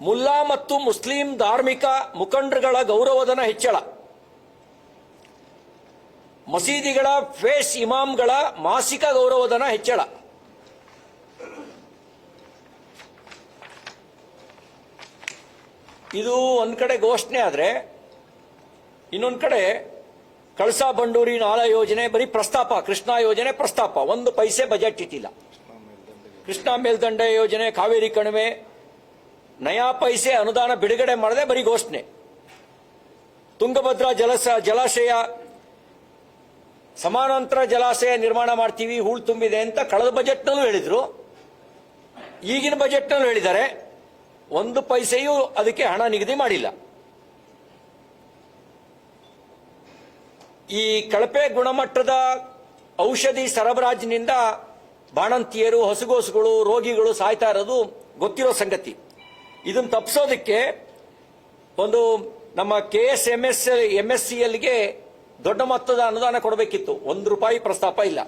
ಮುಲ್ಲಾ ಮತ್ತು ಮುಸ್ಲಿಂ ಧಾರ್ಮಿಕ ಮುಖಂಡರುಗಳ ಗೌರವಧನ ಹೆಚ್ಚಳ. ಮಸೀದಿಗಳ ಫೇಸ್ ಇಮಾಮ್ಗಳ ಮಾಸಿಕ ಗೌರವಧನ ಹೆಚ್ಚಳ. ಇದು ಒಂದು ಕಡೆ ಘೋಷಣೆ ಆದರೆ, ಇನ್ನೊಂದು ಕಡೆ ಕಳಸಾ ಬಂಡೂರಿ ನಾಲಾ ಯೋಜನೆ ಬರೀ ಪ್ರಸ್ತಾಪ, ಕೃಷ್ಣಾ ಯೋಜನೆ ಪ್ರಸ್ತಾಪ. ಒಂದು ಪೈಸೆ ಬಜೆಟ್ ಇಟ್ಟಿಲ್ಲ. ಕೃಷ್ಣಾ ಮೇಲ್ದಂಡೆ ಯೋಜನೆ, ಕಾವೇರಿ ಕಣಿವೆ ನಯಾ ಪೈಸೆ ಅನುದಾನ ಬಿಡುಗಡೆ ಮಾಡದೆ ಬರೀ ಘೋಷಣೆ. ತುಂಗಭದ್ರಾ ಜಲಸ ಜಲಾಶಯ, ಸಮಾನಾಂತರ ಜಲಾಶಯ ನಿರ್ಮಾಣ ಮಾಡ್ತೀವಿ, ಹೂಳು ತುಂಬಿದೆ ಅಂತ ಕಳೆದ ಬಜೆಟ್ನಲ್ಲೂ ಹೇಳಿದ್ರು. ಈಗಿನ ಬಜೆಟ್ನಲ್ಲೂ ಹೇಳಿದ್ದಾರೆ, ಒಂದು ಪೈಸೆಯೂ ಅದಕ್ಕೆ ಹಣ ನಿಗದಿ ಮಾಡಿಲ್ಲ. ಈ ಕಳಪೆ ಗುಣಮಟ್ಟದ ಔಷಧಿ ಸರಬರಾಜಿನಿಂದ ಬಾಣಂತಿಯರು, ಹಸುಗೋಸುಗಳು, ರೋಗಿಗಳು ಸಾಯ್ತಾ ಇರೋದು ಗೊತ್ತಿರೋ ಸಂಗತಿ. ಇದನ್ನು ತಪ್ಪಿಸೋದಕ್ಕೆ ಒಂದು ನಮ್ಮ K S M S M S C ಎಲ್ಗೆ ದೊಡ್ಡ ಮೊತ್ತದ ಅನುದಾನ ಕೊಡಬೇಕಿತ್ತು. ಒಂದು ರೂಪಾಯಿ ಪ್ರಸ್ತಾಪ ಇಲ್ಲ.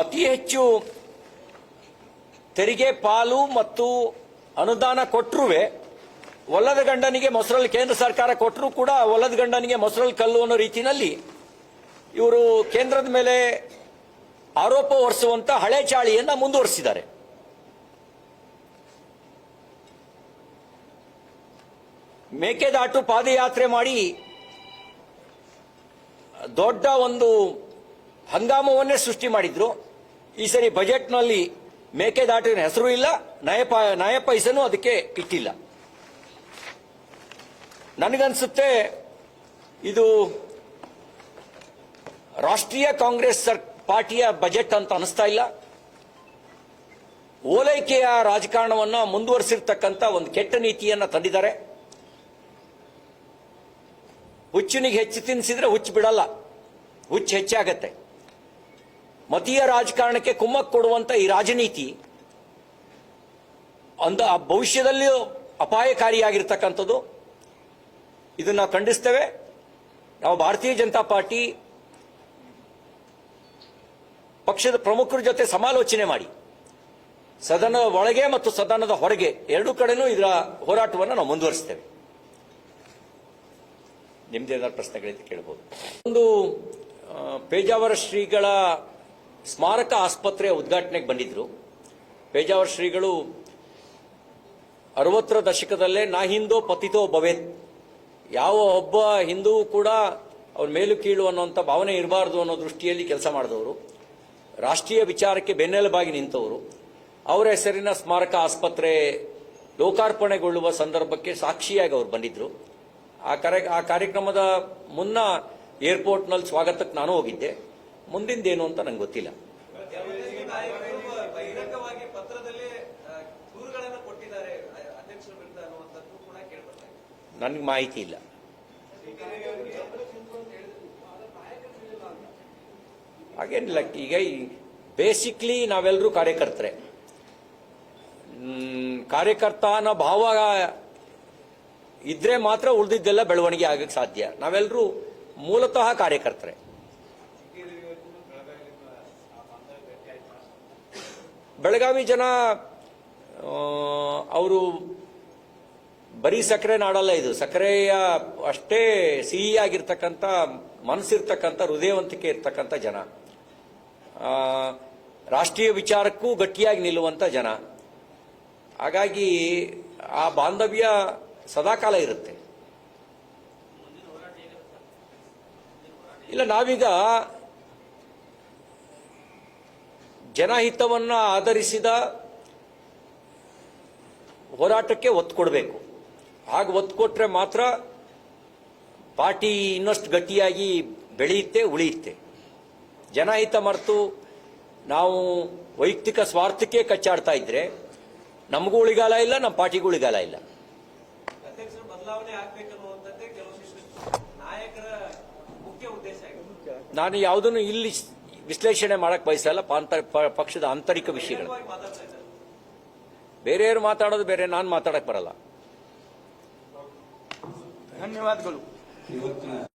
ಅತಿ ಹೆಚ್ಚು ತೆರಿಗೆ ಪಾಲು ಮತ್ತು ಅನುದಾನ ಕೊಟ್ಟರುವೆ ಒಲ್ಲದ ಗಂಡನಿಗೆ ಮೊಸರಲ್ಲಿ ಕೇಂದ್ರ ಸರ್ಕಾರ ಕೊಟ್ಟರೂ ಕೂಡ ಒಲ್ಲದ ಗಂಡನಿಗೆ ಮೊಸರಲ್ಲಿ ಕಲ್ಲು ಅನ್ನೋ ರೀತಿಯಲ್ಲಿ ಇವರು ಕೇಂದ್ರದ ಮೇಲೆ ಆರೋಪ ಹೊರಿಸುವಂತ ಹಳೆ ಚಾಳಿಯನ್ನ ಮುಂದುವರಿಸಿದ್ದಾರೆ. ಮೇಕೆದಾಟು ಪಾದಯಾತ್ರೆ ಮಾಡಿ ದೊಡ್ಡ ಒಂದು ಹಂಗಾಮವನ್ನೇ ಸೃಷ್ಟಿ ಮಾಡಿದ್ರು. ಈ ಸರಿ ಬಜೆಟ್ನಲ್ಲಿ ಮೇಕೆದಾಟಿನ ಹೆಸರು ಇಲ್ಲ ನಯ ನಯಪೈಸನು ನಯ ಪೈಸೆನೂ ಅದಕ್ಕೆ ಇಟ್ಟಿಲ್ಲ. ನನಗನ್ಸುತ್ತೆ ಇದು ರಾಷ್ಟ್ರೀಯ ಕಾಂಗ್ರೆಸ್ ಸರ್ ಪಾರ್ಟಿಯ ಬಜೆಟ್ ಅಂತ ಅನಿಸ್ತಾ ಇಲ್ಲ. ಓಲೈಕೆಯ ರಾಜಕಾರಣವನ್ನು ಮುಂದುವರಿಸಿರ್ತಕ್ಕಂಥ ಒಂದು ಕೆಟ್ಟ ನೀತಿಯನ್ನು ತಂದಿದ್ದಾರೆ. ಹುಚ್ಚಿನಿಗೆ ಹೆಚ್ಚು ತಿನ್ನಿಸಿದ್ರೆ ಹುಚ್ಚು ಬಿಡಲ್ಲ. ಹುಚ್ಚು ಹೆಚ್ಚಾಗತ್ತೆ ಮತೀಯ ರಾಜಕಾರಣಕ್ಕೆ ಕುಮ್ಮಕ್ಕು ಕೊಡುವಂತ ಈ ರಾಜನೀತಿ ಅಂದ ಭವಿಷ್ಯದಲ್ಲಿಯೂ ಅಪಾಯಕಾರಿಯಾಗಿರ್ತಕ್ಕಂಥದ್ದು. ಇದನ್ನು ಖಂಡಿಸ್ತೇವೆ. ನಾವು ಭಾರತೀಯ ಜನತಾ ಪಾರ್ಟಿ ಪಕ್ಷದ ಪ್ರಮುಖರ ಜೊತೆ ಸಮಾಲೋಚನೆ ಮಾಡಿ. ಸದನದ ಒಳಗೆ ಮತ್ತು ಸದನದ ಹೊರಗೆ ಎರಡೂ ಕಡೆನೂ ಇದರ ಹೋರಾಟವನ್ನು ನಾವು ಮುಂದುವರಿಸ್ತೇವೆ. ನಿಮ್ದೇನಾದ್ರು ಪ್ರಶ್ನೆಗಳಿಂದ ಕೇಳಬಹುದು ಒಂದು ಪೇಜಾವರ ಶ್ರೀಗಳ ಸ್ಮಾರಕ ಆಸ್ಪತ್ರೆಯ ಉದ್ಘಾಟನೆಗೆ ಬಂದಿದ್ರು. ಪೇಜಾವರ ಶ್ರೀಗಳು ಅರವತ್ತರ ದಶಕದಲ್ಲೇ ನಾ ಹಿಂದೋ ಪತಿತೋ ಭವೇತ್ ಯಾವ ಒಬ್ಬ ಹಿಂದೂ ಕೂಡ ಅವ್ರ ಮೇಲು ಕೀಳು ಅನ್ನೋಂಥ ಭಾವನೆ ಇರಬಾರ್ದು ಅನ್ನೋ ದೃಷ್ಟಿಯಲ್ಲಿ ಕೆಲಸ ಮಾಡಿದವರು. ರಾಷ್ಟ್ರೀಯ ವಿಚಾರಕ್ಕೆ ಬೆನ್ನೆಲುಬಾಗಿ ನಿಂತವರು. ಅವರ ಹೆಸರಿನ ಸ್ಮಾರಕ ಆಸ್ಪತ್ರೆ ಲೋಕಾರ್ಪಣೆಗೊಳ್ಳುವ ಸಂದರ್ಭಕ್ಕೆ ಸಾಕ್ಷಿಯಾಗಿ ಅವರು ಬಂದಿದ್ದರು ಆ ಕಾರ್ಯ, ಆ ಕಾರ್ಯಕ್ರಮದ ಮುನ್ನ ಏರ್ಪೋರ್ಟ್ನಲ್ಲಿ ಸ್ವಾಗತಕ್ಕೆ ನಾನು ಹೋಗಿದ್ದೆ. ಮುಂದಿಂದೇನು ಅಂತ ನಂಗೆ ಗೊತ್ತಿಲ್ಲ. ನನಗೆ ಮಾಹಿತಿ ಇಲ್ಲ. ಹಾಗೇನಿಲ್ಲ, ಈಗ ಬೇಸಿಕ್ಲಿ ನಾವೆಲ್ಲರೂ ಕಾರ್ಯಕರ್ತರೆ. ಕಾರ್ಯಕರ್ತ ಅನ್ನೋ ಭಾವ ಇದ್ರೆ ಮಾತ್ರ ಉಳಿದಿದ್ದೆಲ್ಲ ಬೆಳವಣಿಗೆ ಆಗಕ್ಕೆ ಸಾಧ್ಯ. ನಾವೆಲ್ಲರೂ ಮೂಲತಃ ಕಾರ್ಯಕರ್ತರೆ. ಬೆಳಗಾವಿ ಜನ ಅವರು ಬರೀ ಸಕ್ಕರೆ ನಾಡಲ್ಲ ಇದು. ಸಕ್ಕರೆಯ ಅಷ್ಟೇ ಸಿಹಿಯಾಗಿರ್ತಕ್ಕಂಥ, ಮನಸ್ಸಿರ್ತಕ್ಕಂಥ, ಹೃದಯವಂತಿಕೆ ಇರ್ತಕ್ಕಂಥ ಜನ. ರಾಷ್ಟ್ರೀಯ ವಿಚಾರಕ್ಕೂ ಗಟ್ಟಿಯಾಗಿ ನಿಲ್ಲುವಂಥ ಜನ. ಹಾಗಾಗಿ ಆ ಬಾಂಧವ್ಯ ಸದಾಕಾಲ ಇರುತ್ತೆ. ಇಲ್ಲ, ನಾವೀಗ ಜನಹಿತವನ್ನು ಆಧರಿಸಿದ ಹೋರಾಟಕ್ಕೆ ಒತ್ತು ಕೊಡಬೇಕು. ಹಾಗೆ ಒತ್ತು ಕೊಟ್ರೆ ಮಾತ್ರ ಪಾರ್ಟಿ ಇನ್ನಷ್ಟು ಗಟ್ಟಿಯಾಗಿ ಬೆಳೆಯುತ್ತೆ ಉಳಿಯುತ್ತೆ. ಜನಹಿತ ಮರೆತು ನಾವು ವೈಯಕ್ತಿಕ ಸ್ವಾರ್ಥಕ್ಕೆ ಕಚ್ಚಾಡ್ತಾ ಇದ್ರೆ ನಮಗೂ ಉಳಿಗಾಲ ಇಲ್ಲ ನಮ್ಮ ಪಾರ್ಟಿಗೂ ಉಳಿಗಾಲ ಇಲ್ಲ. ನಾನು ಯಾವುದನ್ನು ಇಲ್ಲಿ ವಿಶ್ಲೇಷಣೆ ಮಾಡಕ್ ಬಯಸಲ್ಲ ಪಕ್ಷದ ಆಂತರಿಕ ವಿಷಯಗಳು. ಬೇರೆಯವರು ಮಾತಾಡೋದು ಬೇರೆ ನಾನು ಮಾತಾಡಕ್ ಬರಲ್ಲ. धन्यवाद करू